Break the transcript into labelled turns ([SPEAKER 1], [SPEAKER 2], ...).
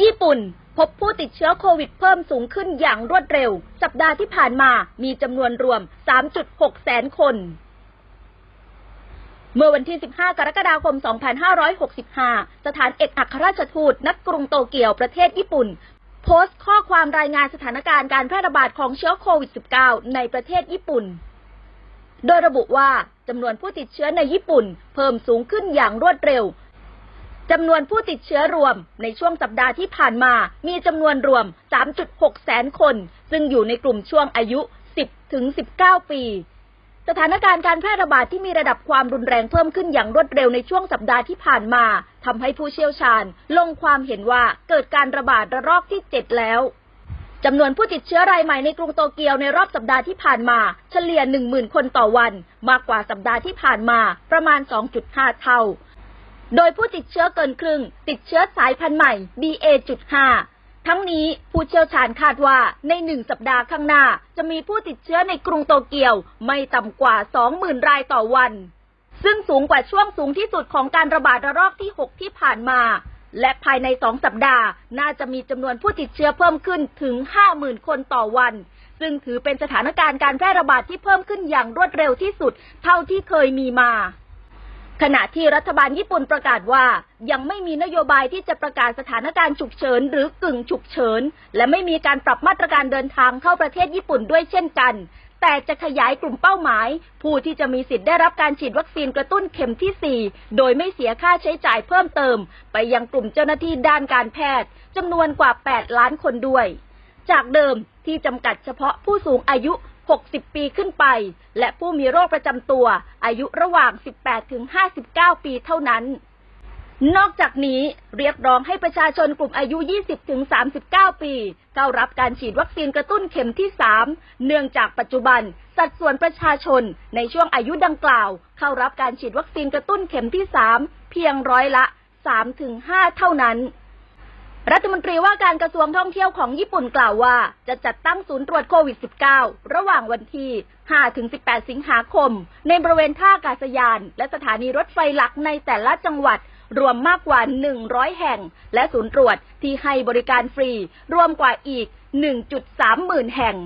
[SPEAKER 1] ญี่ปุ่น พบผู้ติดเชื้อโควิดเพิ่มสูงขึ้นอย่างรวดเร็ว สัปดาห์ที่ผ่านมามีจำนวนรวม 3.6 แสนคน เมื่อวันที่ 15 กรกฎาคม 2565 สถานเอกอัครราชทูตณกรุงโตเกียวประเทศญี่ปุ่น โพสต์ข้อความรายงานสถานการณ์การแพร่ระบาดของเชื้อโควิด -19 ในประเทศญี่ปุ่น โดยระบุว่าจำนวนผู้ติดเชื้อในญี่ปุ่น เพิ่มสูงขึ้นอย่างรวดเร็ว จำนวนผู้ติดเชื้อรวมในช่วงสัปดาห์ที่ผ่านมามีจำนวนรวม 3.6 แสนคน ซึ่งอยู่ในกลุ่มช่วงอายุ 10 ถึง 19 ปี สถานการณ์การแพร่ระบาดที่มีระดับความรุนแรงเพิ่มขึ้นอย่างรวดเร็วในช่วงสัปดาห์ที่ผ่านมาทำให้ผู้เชี่ยวชาญ ลงความเห็นว่าเกิดการระบาดระลอกที่ 7 แล้วจำนวนผู้ติดเชื้อรายใหม่ในกรุงโตเกียวในรอบสัปดาห์ที่ผ่านมา เฉลี่ย 10,000 คนต่อวัน มากกว่าสัปดาห์ที่ผ่านมาประมาณ 2.5 เท่า โดยผู้ติดเชื้อเกินครึ่ง ติดเชื้อสายพันธุ์ใหม่ BA.5 ทั้งนี้ผู้เชี่ยวชาญคาดว่าในหนึ่งสัปดาห์ข้างหน้า จะมีผู้ติดเชื้อในกรุงโตเกียว ไม่ต่ำกว่า 20,000 รายต่อวัน ซึ่งสูงกว่าช่วงสูงที่สุดของการระบาดระลอกที่ 6 ที่ผ่านมา และภายใน2สัปดาห์ น่าจะมีจำนวนผู้ติดเชื้อเพิ่มขึ้นถึง 50,000 คนต่อวัน ซึ่งถือเป็นสถานการณ์การแพร่ระบาดที่เพิ่มขึ้นอย่างรวดเร็วที่สุด เท่าที่เคยมีมา ขณะที่รัฐบาลญี่ปุ่นประกาศว่า ยังไม่มีนโยบายที่จะประกาศสถานการณ์ฉุกเฉินหรือกึ่งฉุกเฉิน และไม่มีการปรับมาตรการเดินทางเข้าประเทศญี่ปุ่นด้วยเช่นกัน แต่จะขยายกลุ่มเป้าหมาย ผู้ที่จะมีสิทธิ์ได้รับการฉีดวัคซีนกระตุ้นเข็มที่ 4 โดยไม่เสียค่าใช้จ่ายเพิ่มเติม ไปยังกลุ่มเจ้าหน้าที่ด้านการแพทย์จำนวนกว่า 8 ล้านคนด้วย จากเดิมที่จำกัดเฉพาะผู้สูงอายุ 60 ปีขึ้นไป และผู้มีโรคประจำตัว อายุระหว่าง 18 ถึง 59 ปีเท่านั้น นอกจากนี้เรียกร้องให้ประชาชนกลุ่มอายุ 20 ถึง 39 ปีเข้ารับการฉีดวัคซีนกระตุ้นเข็มที่ 3 เนื่องจากปัจจุบัน สัดส่วนประชาชนในช่วงอายุดังกล่าว เข้ารับการฉีดวัคซีนกระตุ้นเข็มที่ 3 เพียงร้อยละ3ถึง5เท่านั้น รัฐมนตรีว่าการกระทรวงท่องเที่ยวของญี่ปุ่นกล่าวว่า จะจัดตั้งศูนย์ตรวจโควิด -19 ระหว่างวันที่ 5-18 สิงหาคม ในบริเวณท่าอากาศยาน และสถานีรถไฟหลักในแต่ละจังหวัด รวมมากกว่า 100 แห่ง และศูนย์ตรวจที่ให้บริการฟรี รวมกว่าอีก 1.3 หมื่นแห่ง